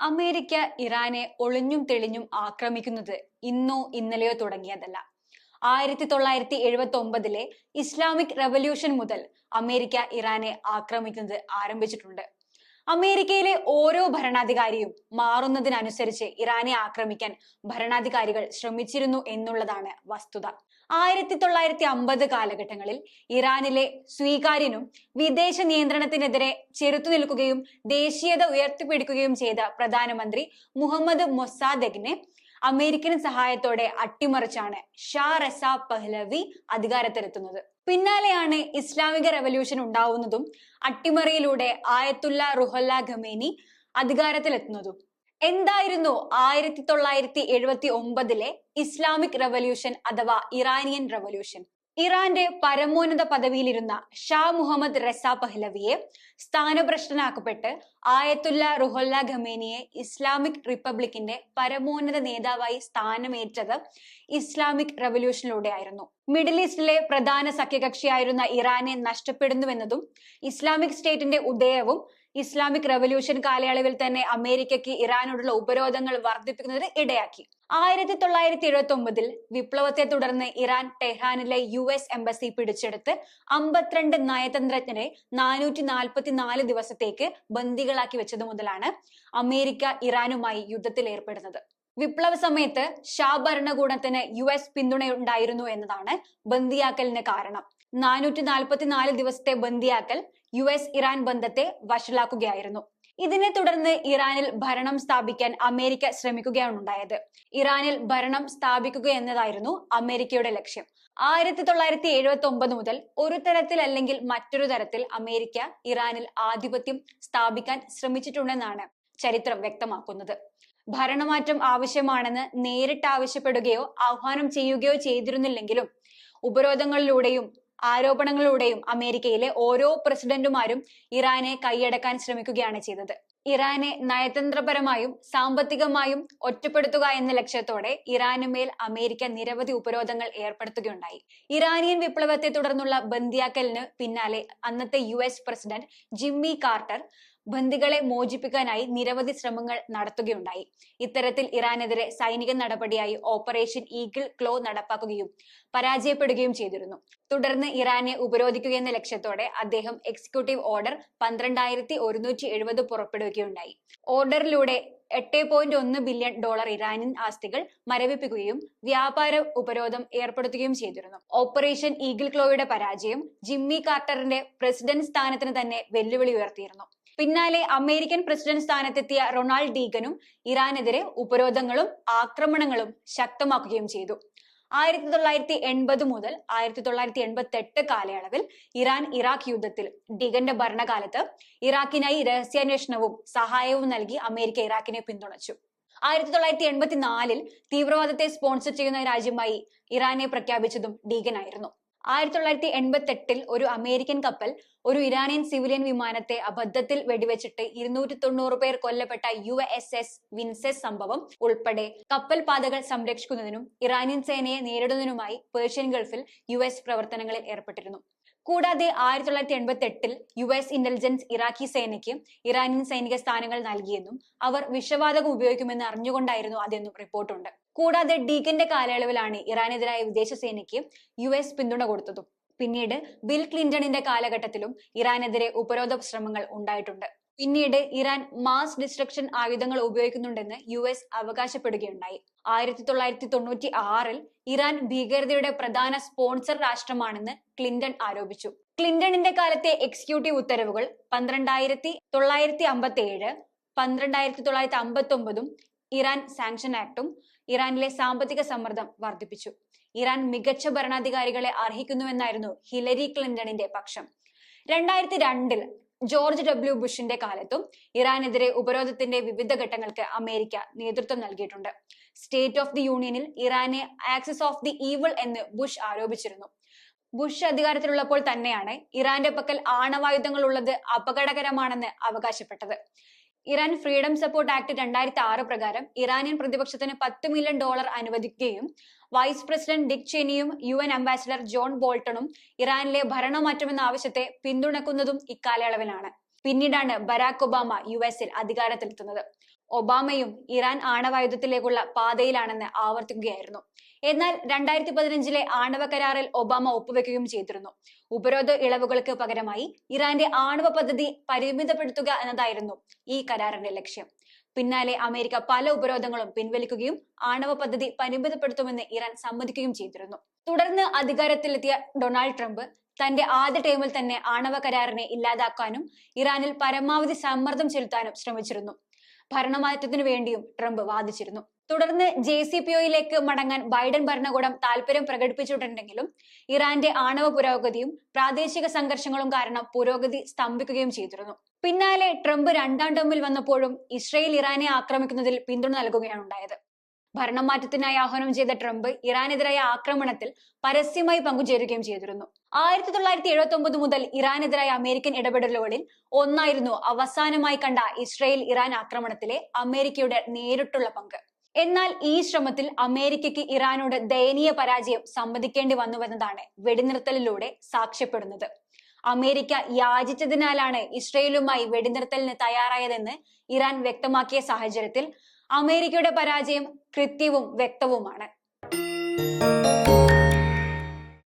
America ഇറാനെ ഒളിഞ്ഞും തെളിഞ്ഞും ആക്രമിക്കുന്നത് ഇന്നോ ഇന്നലെയോ തുടങ്ങിയതല്ല. ആയിരത്തി തൊള്ളായിരത്തി എഴുപത്തി ഒമ്പതിലെ ഇസ്ലാമിക് റവല്യൂഷൻ മുതൽ അമേരിക്ക ഇറാനെ ആക്രമിക്കുന്നത് ആരംഭിച്ചിട്ടുണ്ട്. അമേരിക്കയിലെ ഓരോ ഭരണാധികാരിയും മാറുന്നതിനനുസരിച്ച് ഇറാനെ ആക്രമിക്കാൻ ഭരണാധികാരികൾ ശ്രമിച്ചിരുന്നു എന്നുള്ളതാണ് വസ്തുത. ആയിരത്തി തൊള്ളായിരത്തി അമ്പത് കാലഘട്ടങ്ങളിൽ ഇറാനിലെ സ്വീകാര്യനും വിദേശ നിയന്ത്രണത്തിനെതിരെ ചെറുത്തു നിൽക്കുകയും ദേശീയത ഉയർത്തിപ്പിടിക്കുകയും ചെയ്ത പ്രധാനമന്ത്രി മുഹമ്മദ് മൊസാദെഗിനെ അമേരിക്കൻ സഹായത്തോടെ അട്ടിമറിച്ചാണ് ഷാ റസ പഹ്ലവി അധികാരത്തിലെത്തുന്നത്. പിന്നാലെയാണ് ഇസ്ലാമിക റവല്യൂഷൻ ഉണ്ടാവുന്നതും അട്ടിമറിയിലൂടെ ആയത്തുല്ല റുഹല്ല ഖമേനി അധികാരത്തിലെത്തുന്നതും. എന്തായിരുന്നു ആയിരത്തി തൊള്ളായിരത്തി എഴുപത്തി ഒമ്പതിലെ ഇസ്ലാമിക് റവല്യൂഷൻ അഥവാ ഇറാനിയൻ റവല്യൂഷൻ ഇറാന്റെ പരമോന്നത പദവിയിലിരുന്ന ഷാ മുഹമ്മദ് റസ പഹ്ലവിയെ സ്ഥാനഭ്രഷ്ടനാക്കപ്പെട്ട് ആയത്തുല്ല റുഹല്ല ഖമേനിയെ ഇസ്ലാമിക് റിപ്പബ്ലിക്കിന്റെ പരമോന്നത നേതാവായി സ്ഥാനമേറ്റത് ഇസ്ലാമിക് റവല്യൂഷനിലൂടെ ആയിരുന്നു മിഡിൽ ഈസ്റ്റിലെ പ്രധാന സഖ്യകക്ഷിയായിരുന്ന ഇറാനെ നഷ്ടപ്പെടുന്നുവെന്നതും ഇസ്ലാമിക് സ്റ്റേറ്റിന്റെ ഉദയവും ഇസ്ലാമിക് റവല്യൂഷൻ കാലയളവിൽ തന്നെ അമേരിക്കയ്ക്ക് ഇറാനോടുള്ള ഉപരോധങ്ങൾ വർദ്ധിപ്പിക്കുന്നതിന് ഇടയാക്കി. ആയിരത്തി തൊള്ളായിരത്തി എഴുപത്തി ഒമ്പതിൽ വിപ്ലവത്തെ തുടർന്ന് ഇറാൻ ടെഹ്റാനിലെ യു എസ് എംബസി പിടിച്ചെടുത്ത് അമ്പത്തിരണ്ട് നയതന്ത്രജ്ഞരെ നാനൂറ്റി നാൽപ്പത്തി നാല് ദിവസത്തേക്ക് ബന്ദികളാക്കി വെച്ചത് മുതലാണ് അമേരിക്ക ഇറാനുമായി യുദ്ധത്തിൽ ഏർപ്പെടുന്നത്. വിപ്ലവ സമയത്ത് ഷാ ഭരണകൂടത്തിന് യു എസ് പിന്തുണയുണ്ടായിരുന്നു എന്നതാണ് ബന്ദിയാക്കലിന് കാരണം. നാനൂറ്റി നാൽപ്പത്തി നാല് ദിവസത്തെ ബന്ദിയാക്കൽ യു എസ് ഇറാൻ ബന്ധത്തെ വഷളാക്കുകയായിരുന്നു. ഇതിനെ തുടർന്ന് ഇറാനിൽ ഭരണം സ്ഥാപിക്കാൻ അമേരിക്ക ശ്രമിക്കുകയാണ് ഉണ്ടായത്. ഇറാനിൽ ഭരണം സ്ഥാപിക്കുക എന്നതായിരുന്നു അമേരിക്കയുടെ ലക്ഷ്യം. ആയിരത്തി തൊള്ളായിരത്തി എഴുപത്തി ഒമ്പത് മുതൽ ഒരു തരത്തിൽ അല്ലെങ്കിൽ മറ്റൊരു തരത്തിൽ അമേരിക്ക ഇറാനിൽ ആധിപത്യം സ്ഥാപിക്കാൻ ശ്രമിച്ചിട്ടുണ്ടെന്നാണ് ചരിത്രം വ്യക്തമാക്കുന്നത്. ഭരണമാറ്റം ആവശ്യമാണെന്ന് നേരിട്ട് ആവശ്യപ്പെടുകയോ ആഹ്വാനം ചെയ്യുകയോ ചെയ്തിരുന്നില്ലെങ്കിലും ഉപരോധങ്ങളിലൂടെയും ആരോപണങ്ങളിലൂടെയും അമേരിക്കയിലെ ഓരോ പ്രസിഡന്റുമാരും ഇറാനെ കൈയടക്കാൻ ശ്രമിക്കുകയാണ് ചെയ്തത്. ഇറാനെ നയതന്ത്രപരമായും സാമ്പത്തികമായും ഒറ്റപ്പെടുത്തുക എന്ന ലക്ഷ്യത്തോടെ ഇറാനുമേൽ അമേരിക്ക നിരവധി ഉപരോധങ്ങൾ ഏർപ്പെടുത്തുകയുണ്ടായി. ഇറാനിയൻ വിപ്ലവത്തെ തുടർന്നുള്ള ബന്ദിയാക്കലിന് പിന്നാലെ അന്നത്തെ യു പ്രസിഡന്റ് ജിമ്മി കാർട്ടർ ബന്ദികളെ മോചിപ്പിക്കാനായി നിരവധി ശ്രമങ്ങൾ നടത്തുകയുണ്ടായി. ഇത്തരത്തിൽ ഇറാനെതിരെ സൈനിക നടപടിയായി ഓപ്പറേഷൻ ഈഗിൾ ക്ലോ നടപ്പാക്കുകയും പരാജയപ്പെടുകയും ചെയ്തിരുന്നു. തുടർന്ന് ഇറാനെ ഉപരോധിക്കുക എന്ന ലക്ഷ്യത്തോടെ അദ്ദേഹം എക്സിക്യൂട്ടീവ് ഓർഡർ പന്ത്രണ്ടായിരത്തി ഒരുന്നൂറ്റി എഴുപത് പുറപ്പെടുവിക്കുകയുണ്ടായി ഓർഡറിലൂടെ എട്ട് പോയിന്റ് ഒന്ന് ബില്യൺ ഡോളർ ഇറാനിയൻ ആസ്തികൾ മരവിപ്പിക്കുകയും വ്യാപാര ഉപരോധം ഏർപ്പെടുത്തുകയും ചെയ്തിരുന്നു. ഓപ്പറേഷൻ ഈഗിൾ ക്ലോയുടെ പരാജയം ജിമ്മി കാർട്ടറിന്റെ പ്രസിഡന്റ് സ്ഥാനത്തിന് തന്നെ വെല്ലുവിളി ഉയർത്തിയിരുന്നു. പിന്നാലെ അമേരിക്കൻ പ്രസിഡന്റ് സ്ഥാനത്തെത്തിയ റൊണാൾഡ് ഡീഗനും ഇറാനെതിരെ ഉപരോധങ്ങളും ആക്രമണങ്ങളും ശക്തമാക്കുകയും ചെയ്തു. ആയിരത്തി തൊള്ളായിരത്തി എൺപത് മുതൽ ആയിരത്തി തൊള്ളായിരത്തി എൺപത്തി എട്ട് കാലയളവിൽ ഇറാൻ ഇറാഖ് യുദ്ധത്തിൽ ഡിഗന്റെ ഭരണകാലത്ത് ഇറാഖിനായി രഹസ്യാന്വേഷണവും സഹായവും നൽകി അമേരിക്ക ഇറാഖിനെ പിന്തുണച്ചു. ആയിരത്തി തൊള്ളായിരത്തി എൺപത്തിനാലിൽ തീവ്രവാദത്തെ സ്പോൺസർ ചെയ്യുന്ന രാജ്യമായി ഇറാനെ പ്രഖ്യാപിച്ചതും ഡീഗനായിരുന്നു ആയിരത്തി തൊള്ളായിരത്തി എൺപത്തി എട്ടിൽ ഒരു അമേരിക്കൻ കപ്പൽ ഒരു ഇറാനിയൻ സിവിലിയൻ വിമാനത്തെ അബദ്ധത്തിൽ വെടിവെച്ചിട്ട് ഇരുന്നൂറ്റി തൊണ്ണൂറ് പേർ കൊല്ലപ്പെട്ട യു എസ് എസ് വിൻസെസ് സംഭവം ഉൾപ്പെടെ കപ്പൽ പാതകൾ സംരക്ഷിക്കുന്നതിനും ഇറാനിയൻ സേനയെ നേരിടുന്നതിനുമായി പേർഷ്യൻ ഗൾഫിൽ യു എസ് പ്രവർത്തനങ്ങളിൽ ഏർപ്പെട്ടിരുന്നു. കൂടാതെ ആയിരത്തി തൊള്ളായിരത്തി എൺപത്തി എട്ടിൽ യു എസ് ഇന്റലിജൻസ് ഇറാഖി സേനയ്ക്ക് ഇറാനിയൻ സൈനിക സ്ഥാനങ്ങൾ നൽകിയെന്നും അവർ വിഷവാതകം ഉപയോഗിക്കുമെന്ന് അറിഞ്ഞുകൊണ്ടായിരുന്നു അതെന്നും റിപ്പോർട്ടുണ്ട്. കൂടാതെ ഡീഗന്റെ കാലയളവിലാണ് ഇറാനെതിരായ വിദേശ സേനയ്ക്ക് യു എസ് പിന്തുണ കൊടുത്തതും. പിന്നീട് ബിൽ ക്ലിന്റണിന്റെ കാലഘട്ടത്തിലും ഇറാനെതിരെ ഉപരോധ ശ്രമങ്ങൾ ഉണ്ടായിട്ടുണ്ട്. പിന്നീട് ഇറാൻ മാസ് ഡിസ്ട്രക്ഷൻ ആയുധങ്ങൾ ഉപയോഗിക്കുന്നുണ്ടെന്ന് യു എസ് അവകാശപ്പെടുകയുണ്ടായി. ആയിരത്തി തൊള്ളായിരത്തി തൊണ്ണൂറ്റി ആറിൽ ഇറാൻ ഭീകരതയുടെ പ്രധാന സ്പോൺസർ രാഷ്ട്രമാണെന്ന് ക്ലിന്റൺ ആരോപിച്ചു. ക്ലിന്റണിന്റെ കാലത്തെ എക്സിക്യൂട്ടീവ് ഉത്തരവുകൾ പന്ത്രണ്ടായിരത്തി തൊള്ളായിരത്തി അമ്പത്തി ഏഴ് പന്ത്രണ്ടായിരത്തി തൊള്ളായിരത്തി അമ്പത്തി ഒമ്പതും ഇറാൻ സാങ്ഷൻ ആക്ടും ഇറാനിലെ സാമ്പത്തിക സമ്മർദ്ദം വർദ്ധിപ്പിച്ചു. ഇറാൻ മികച്ച ഭരണാധികാരികളെ അർഹിക്കുന്നുവെന്നായിരുന്നു ഹിലരി ക്ലിന്റണിന്റെ പക്ഷം. രണ്ടായിരത്തി രണ്ടിൽ ജോർജ് ഡബ്ല്യു ബുഷിന്റെ കാലത്തും ഇറാനെതിരെ ഉപരോധത്തിന്റെ വിവിധ ഘട്ടങ്ങൾക്ക് അമേരിക്ക നേതൃത്വം നൽകിയിട്ടുണ്ട്. സ്റ്റേറ്റ് ഓഫ് ദി യൂണിയനിൽ ഇറാനെ ആക്സിസ് ഓഫ് ദി ഈവിൾ എന്ന് ബുഷ് ആരോപിച്ചിരുന്നു. ബുഷ് അധികാരത്തിലുള്ളപ്പോൾ തന്നെയാണ് ഇറാന്റെ പക്കൽ ആണവായുധങ്ങൾ ഉള്ളത് അപകടകരമാണെന്ന് അവകാശപ്പെട്ടത്. ഇറാൻ ഫ്രീഡം സപ്പോർട്ട് ആക്ട് രണ്ടായിരത്തി ആറ് പ്രകാരം ഇറാനിയൻ പ്രതിപക്ഷത്തിന് പത്ത് മില്യൺ ഡോളർ അനുവദിക്കുകയും വൈസ് പ്രസിഡന്റ് ഡിക് ചെനിയും യു എൻ അംബാസിഡർ ജോൺ ബോൾട്ടണും ഇറാനിലെ ഭരണമാറ്റമെന്ന ആവശ്യത്തെ പിന്തുണക്കുന്നതും ഇക്കാലയളവിലാണ്. പിന്നീടാണ് ബരാക് ഒബാമ യു എസിൽ അധികാരത്തിലെത്തുന്നത്. ഒബാമയും ഇറാൻ ആണവായുധത്തിലേക്കുള്ള പാതയിലാണെന്ന് ആവർത്തിക്കുകയായിരുന്നു. എന്നാൽ രണ്ടായിരത്തി പതിനഞ്ചിലെ ആണവ കരാറിൽ ഒബാമ ഒപ്പുവെക്കുകയും ചെയ്തിരുന്നു. ഉപരോധ ഇളവുകൾക്ക് പകരമായി ഇറാന്റെ ആണവ പദ്ധതി പരിമിതപ്പെടുത്തുക എന്നതായിരുന്നു ഈ കരാറിന്റെ ലക്ഷ്യം. പിന്നാലെ അമേരിക്ക പല ഉപരോധങ്ങളും പിൻവലിക്കുകയും ആണവ പദ്ധതി പരിമിതപ്പെടുത്തുമെന്ന് ഇറാൻ സമ്മതിക്കുകയും ചെയ്തിരുന്നു. തുടർന്ന് അധികാരത്തിലെത്തിയ ഡൊണാൾഡ് ട്രംപ് തന്റെ ആദ്യ ടൈമിൽ തന്നെ ആണവ കരാറിനെ ഇല്ലാതാക്കാനും ഇറാനിൽ പരമാവധി സമ്മർദ്ദം ചെലുത്താനും ശ്രമിച്ചിരുന്നു. ഭരണമാറ്റത്തിനു വേണ്ടിയും ട്രംപ് വാദിച്ചിരുന്നു. തുടർന്ന് ജെ സി പി ഒയിലേക്ക് മടങ്ങാൻ ബൈഡൻ ഭരണകൂടം താല്പര്യം പ്രകടിപ്പിച്ചിട്ടുണ്ടെങ്കിലും ഇറാന്റെ ആണവ പുരോഗതിയും പ്രാദേശിക സംഘർഷങ്ങളും കാരണം പുരോഗതി സ്തംഭിക്കുകയും ചെയ്തിരുന്നു. പിന്നാലെ ട്രംപ് രണ്ടാം ടേമിൽ വന്നപ്പോഴും ഇസ്രയേൽ ഇറാനെ ആക്രമിക്കുന്നതിൽ പിന്തുണ നൽകുകയാണ് ഉണ്ടായത്. ഭരണം മാറ്റത്തിനായി ആഹ്വാനം ചെയ്ത ട്രംപ് ഇറാനെതിരായ ആക്രമണത്തിൽ പരസ്യമായി പങ്കുചേരുകയും ചെയ്തിരുന്നു. ആയിരത്തി തൊള്ളായിരത്തി എഴുപത്തി ഒമ്പത് മുതൽ ഇറാനെതിരായ അമേരിക്കൻ ഇടപെടലുകളിൽ ഒന്നായിരുന്നു അവസാനമായി കണ്ട ഇസ്രയേൽ ഇറാൻ ആക്രമണത്തിലെ അമേരിക്കയുടെ നേരിട്ടുള്ള പങ്ക്. എന്നാൽ ഈ ശ്രമത്തിൽ അമേരിക്കയ്ക്ക് ഇറാനോട് ദയനീയ പരാജയം സമ്മതിക്കേണ്ടി വന്നുവെന്നതാണ് വെടിനിർത്തലിലൂടെ സാക്ഷ്യപ്പെടുന്നത്. അമേരിക്ക യാചിച്ചതിനാലാണ് ഇസ്രയേലുമായി വെടിനിർത്തലിന് തയ്യാറായതെന്ന് ഇറാൻ വ്യക്തമാക്കിയ സാഹചര്യത്തിൽ അമേരിക്കയുടെ പരാജയം കൃത്യവും വ്യക്തവുമാണ്.